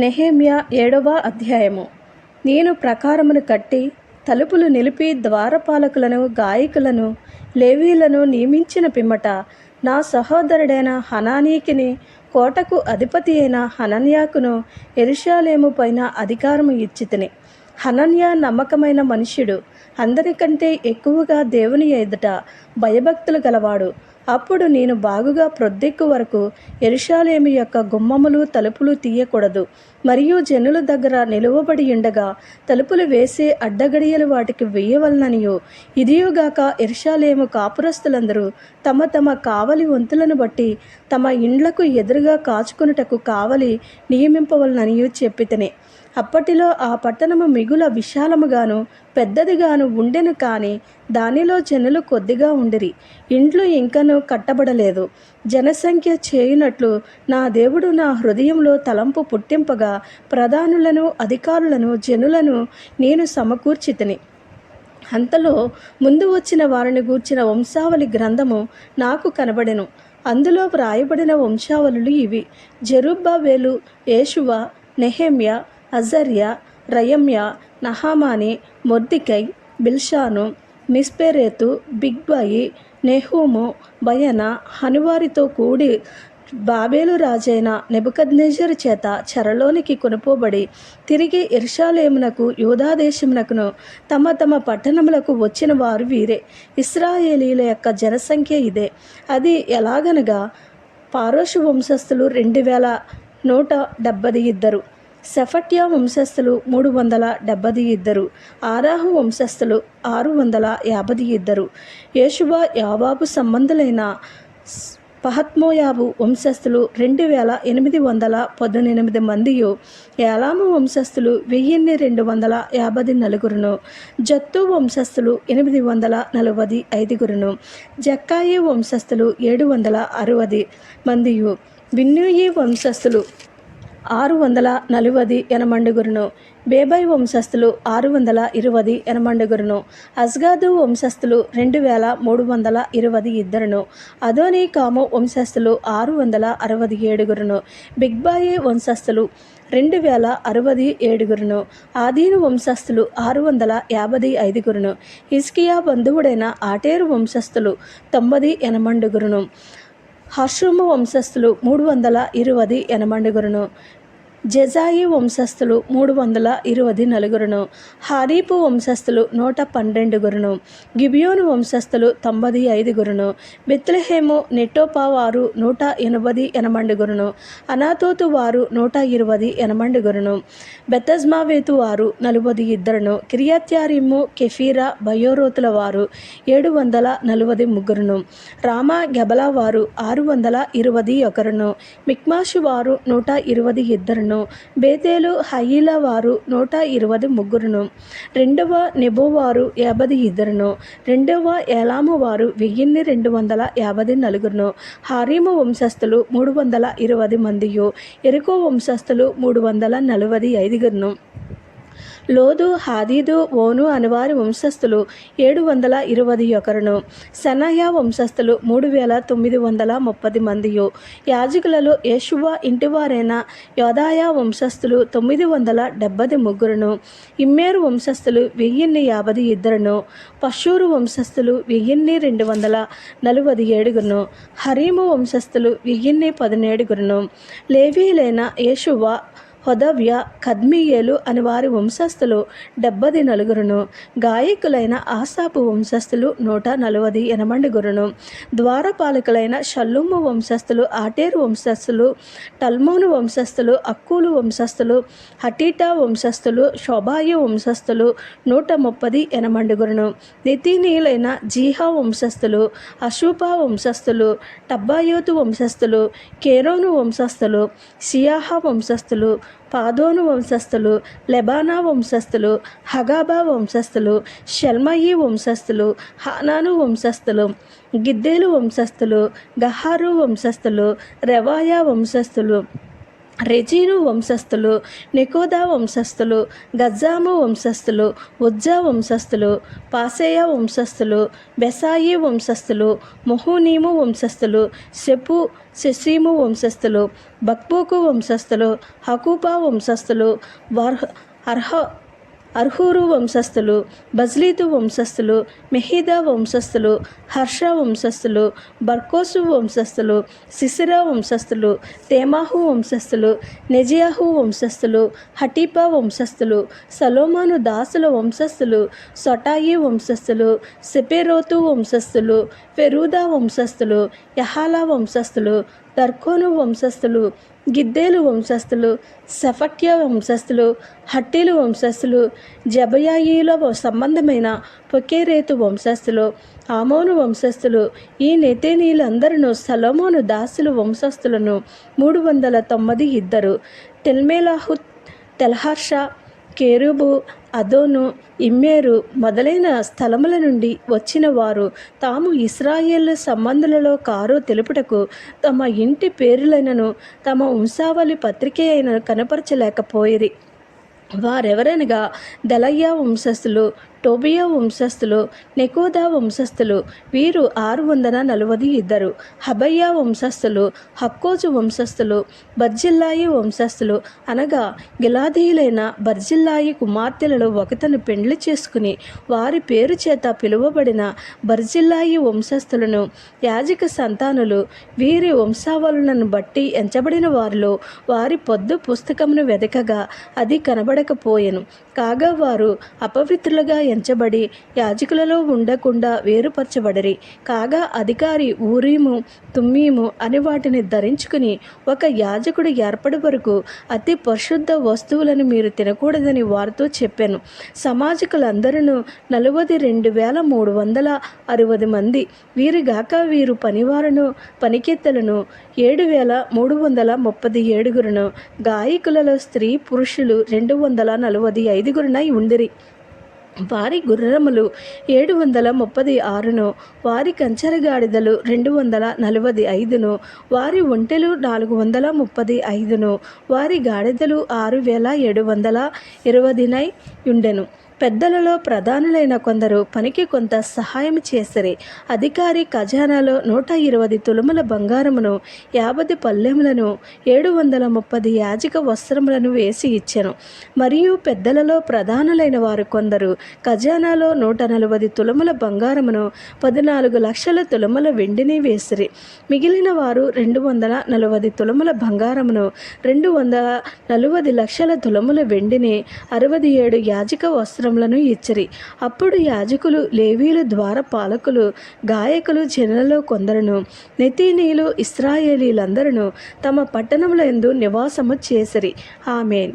నెహేమ్యా ఏడవ అధ్యాయము. నేను ప్రకారమును కట్టి తలుపులు నిలిపి ద్వారపాలకులను గాయకులను లేవీలను నియమించిన పిమ్మట నా సహోదరుడైన హనానీకిని కోటకు అధిపతి అయిన హనన్యాకును ఎరుషాలేము పైన అధికారము ఇచ్చితిని. హనన్యా నమ్మకమైన మనుష్యుడు అందరికంటే ఎక్కువగా దేవుని ఎదుట భయభక్తులు గలవాడు. అప్పుడు నేను బాగుగా ప్రొద్దెక్కు వరకు ఎరుషాలేమి యొక్క గుమ్మములు తలుపులు తీయకూడదు. మరియు జనుల దగ్గర నిలువబడి ఉండగా తలుపులు వేసే అడ్డగడియలు వాటికి వేయవలననియో. ఇదియుగాక ఎరుషాలేము కాపురస్తులందరూ తమ తమ కావలి వంతులను బట్టి తమ ఇండ్లకు ఎదురుగా కాచుకొనుటకు కావలి నియమింపవలననియో చెప్పితనే. అప్పటిలో ఆ పట్టణము మిగుల విశాలముగాను పెద్దదిగాను ఉండెను కానీ దానిలో జనులు కొద్దిగా ఉండిరి. ఇండ్లు ఇంకను కట్టబడలేదు. జనసంఖ్య చేయునట్లు నా దేవుడు నా హృదయంలో తలంపు పుట్టింపగా ప్రధానులను అధికారులను జనులను నేను సమకూర్చితిని. అంతలో ముందు వచ్చిన వారిని గూర్చిన వంశావళి గ్రంథము నాకు కనబడెను. అందులో వ్రాయబడిన వంశావళులు ఇవి. జెరుబ్బావేలు యేషువ నెహెమ్య అజర్య రయమ్య నహామాని మొర్దికై బిల్షాను మిస్పెరేతు బిగ్బాయి నెహూము బయన హనువారితో కూడి బాబేలు రాజైన నెబుకద్నెజరు చేత చెరలోనికి కొనుపోబడి తిరిగి ఇర్షాలేమునకు యూదాదేశమునకును తమ తమ పట్టణములకు వచ్చిన వారు వీరే. ఇస్రాయేలీల యొక్క జనసంఖ్య ఇదే. అది ఎలాగనగా పారోషు వంశస్థులు రెండు వేల నూట డెబ్బది ఇద్దరు. సెఫట్యా వంశస్థులు మూడు వందల డెబ్బది ఇద్దరు. ఆరాహు వంశస్థులు ఆరు వందల యాభై ఇద్దరు. యేషువా యావాబు సంబంధులైన పహత్మోయాబు వంశస్థులు రెండు వేల ఎనిమిది వందల పద్దెనిమిది మందియు. ఏలాము వంశస్థులు వెయ్యిన్ని రెండు వందల యాభై నలుగురును. జత్తు వంశస్థులు ఎనిమిది వందల నలభై ఐదుగురును. జక్కాయి వంశస్థులు ఏడు వందల అరవది మందియు. విన్నూయి వంశస్థులు ఆరు వందల నలువది ఎనమండుగురును బేబై వంశస్థులు ఆరు వందల ఇరువది ఎనమండుగురును అస్గాదు వంశస్థులు రెండు వేల మూడు వందల ఇరువది ఇద్దరును. అదోని కాము వంశస్థులు ఆరు వందల అరవది ఏడుగురును బిగ్బాయి వంశస్థులు రెండు వేల అరవది ఏడుగురును ఆదీను వంశస్థులు ఆరు వందల యాభై ఐదుగురును హిస్కియా బంధువుడైన ఆటేరు వంశస్థులు తొంభది ఎనమండుగురును హర్షుము వంశస్థులు మూడు వందల ఇరువది ఎనమండుగురును జెజాయి వంశస్థులు మూడు వందల ఇరవై నలుగురును హారీపు వంశస్థులు నూట పన్నెండుగురును గిబియోను వంశస్థులు తొంభై ఐదుగురును బెత్లహేము నెట్టోపా వారు నూట ఎనభది ఎనమండుగురును అనాతోతు వారు నూట ఇరవై ఎనమండుగురును బెతజ్మావేతు వారు నలభై ఇద్దరును కిరియాత్యారిము కెఫీరా బయోరోతుల వారు ఏడు వందల నలువది ముగ్గురును రామా గెబలా వారు ఆరు వందల ఇరవై ఒకరును మిక్మాషు వారు నూట ఇరవై ఇద్దరును బేతేలు హయీల వారు నూట ఇరవై ముగ్గురును. రెండవ నెబో వారు యాభై ఇద్దరును. రెండవ ఏలాము వారు వెయ్యిన్ని రెండు వందల యాభై నలుగురును. హారీము వంశస్థులు మూడు వందల ఇరవై మందియు. ఎరుకో వంశస్థులు మూడు వందల నలభై ఐదుగురును. లోదు హాదీదు ఓను అనువారి వంశస్థులు ఏడు వందల ఇరవై ఒకరును సనయా వంశస్థులు మూడు వేల తొమ్మిది వందల ముప్పది మందియు. యాజకులలో యేషువ ఇంటివారైన యోదాయా వంశస్థులు తొమ్మిది వందల డెబ్బై ముగ్గురును. ఇమ్మేరు వంశస్థులు వెయ్యిన్ని యాభై ఇద్దరును. పశూరు వంశస్థులు వెయ్యిన్ని రెండు వందల నలభై ఏడుగురును. హరీము వంశస్థులు వెయ్యిన్ని పదిహేడుగురును లేవీలైన యేషువా హొదవ్య కద్మీయేలు అని వారి వంశస్థులు డెబ్బది నలుగురును గాయకులైన ఆసాపు వంశస్థులు నూట నలవది ఎనమండుగురును ద్వారపాలకులైన షల్లుము వంశస్థులు ఆటేరు వంశస్థులు టల్మోను వంశస్థులు అక్కులు వంశస్థులు హటీటా వంశస్థులు శోభాయ వంశస్థులు నూట ముప్పది ఎనమండుగురును నితినీలైన జీహా వంశస్థులు అశూపా వంశస్థులు టబ్బాయోతు వంశస్థులు కేరోను వంశస్థులు సియాహా వంశస్థులు పాదోను వంశస్థులు లెబానా వంశస్థులు హగాబా వంశస్థులు షల్మయి వంశస్థులు హానాను వంశస్థులు గిద్దేలు వంశస్థులు గహారు వంశస్థులు రెవాయా వంశస్థులు. రెజీను వంశస్థులు నికోదా వంశస్థులు గజ్జాము వంశస్థులు ఉజ్జా వంశస్థులు పాసేయ వంశస్థులు బెసాయి వంశస్థులు మొహూనీము వంశస్థులు షెపు శశీము వంశస్థులు బక్బూకు వంశస్థులు హకూపా వంశస్థులు వర్హ అర్హ అర్హూరు వంశస్థులు బజ్లీతు వంశస్థులు మెహీదా వంశస్థులు హర్ష వంశస్థులు బర్కోసు వంశస్థులు సిసిరా వంశస్థులు తేమాహు వంశస్థులు నెజియాహు వంశస్థులు హటీపా వంశస్థులు సలోమాను దాసుల వంశస్థులు సొటాయి వంశస్థులు సెపెరోతు వంశస్థులు ఫెరూదా వంశస్థులు యహాలా వంశస్థులు దర్కోను వంశస్థులు గిద్దేలు వంశస్థులు సెఫట్య వంశస్థులు హట్టీలు వంశస్థులు జబయాయిల సంబంధమైన పొకేరేతు వంశస్థులు ఆమోను వంశస్థులు ఈ నెతేనీలందరూ సలోమోను దాసులు వంశస్థులను మూడు వందల తొమ్మిది ఇద్దరు. టెల్మేలాహుత్ తెల్హర్ష కేరుబు అదోను ఇమ్మేరు మొదలైన స్థలముల నుండి వచ్చిన వారు తాము ఇస్రాయేల్ సంబంధులలో కారో తెలుపుటకు తమ ఇంటి పేరులైనను తమ వంశావళి పత్రిక అయిన కనపరచలేకపోయిరి. వారెవరనగా దలయ్య వంశస్థులు టోబియా వంశస్థులు నెకోదా వంశస్థులు వీరు ఆరు వందల నలభై ఇద్దరు. హబయ్యా వంశస్థులు హక్కోజు వంశస్థులు బర్జిల్లాయి వంశస్థులు అనగా గిలాదీయులైన బర్జిల్లాయి కుమార్తెలలో ఒకతను పెండ్లి చేసుకుని వారి పేరు చేత పిలువబడిన బర్జిల్లాయి వంశస్థులను యాజక సంతానులు వీరి వంశావళులను బట్టి ఎంచబడిన వారిలో వారి పొద్దు పుస్తకమును వెదకగా అది కనబడకపోయెను. కాగా వారు అపవిత్రులుగా ఎంచబడి యాజకులలో ఉండకుండా వేరుపరచబడిరి. కాగా అధికారి ఊరీము తుమ్మీము అని వాటిని ధరించుకుని ఒక యాజకుడు ఏర్పడి వరకు అతి పరిశుద్ధ వస్తువులను మీరు తినకూడదని వారితో చెప్పాను. సమాజకులందరూ నలభై రెండు వేల మూడు వందల అరవై మంది వీరిగాక వీరు పనివారును పనికెత్తలను ఏడు వేల మూడు వందల ముప్పది ఏడుగురును గాయకులలో స్త్రీ పురుషులు రెండు వందల నలభై ఐదుగురునై ఉండిరి. వారి గుర్రములు ఏడు వందల ముప్పది ఆరును వారి కంచరగాడిదలు రెండు వందల నలభై ఐదును వారి ఒంటెలు నాలుగు వందల ముప్పది ఐదును వారి గాడిదలు ఆరు వేల ఏడు వందల ఇరవైనై ఉండెను. పెద్దలలో ప్రధానులైన కొందరు పనికి కొంత సహాయం చేసిరి. అధికారి ఖజానాలో నూట ఇరవై తులముల బంగారమును యాభై పల్లెములను ఏడు వందల ముప్పది యాజక వస్త్రములను వేసి ఇచ్చెను. మరియు పెద్దలలో ప్రధానులైన వారు కొందరు ఖజానాలో నూట నలభై తులముల బంగారమును పద్నాలుగు లక్షల తులముల వెండిని వేసిరి. మిగిలిన వారు రెండు వందల నలభై తులముల బంగారమును రెండు వందల నలభై లక్షల తులముల వెండిని అరవై ఏడు యాజక వస్త్రములను ఇచ్చిరి. అప్పుడు యాజకులు లేవీలు ద్వార పాలకులు గాయకులు జనులలో కొందరును నెతీనీలు ఇస్రాయేలీలందరూ తమ పట్టణములందు నివాసము చేసిరి. ఆమెన్.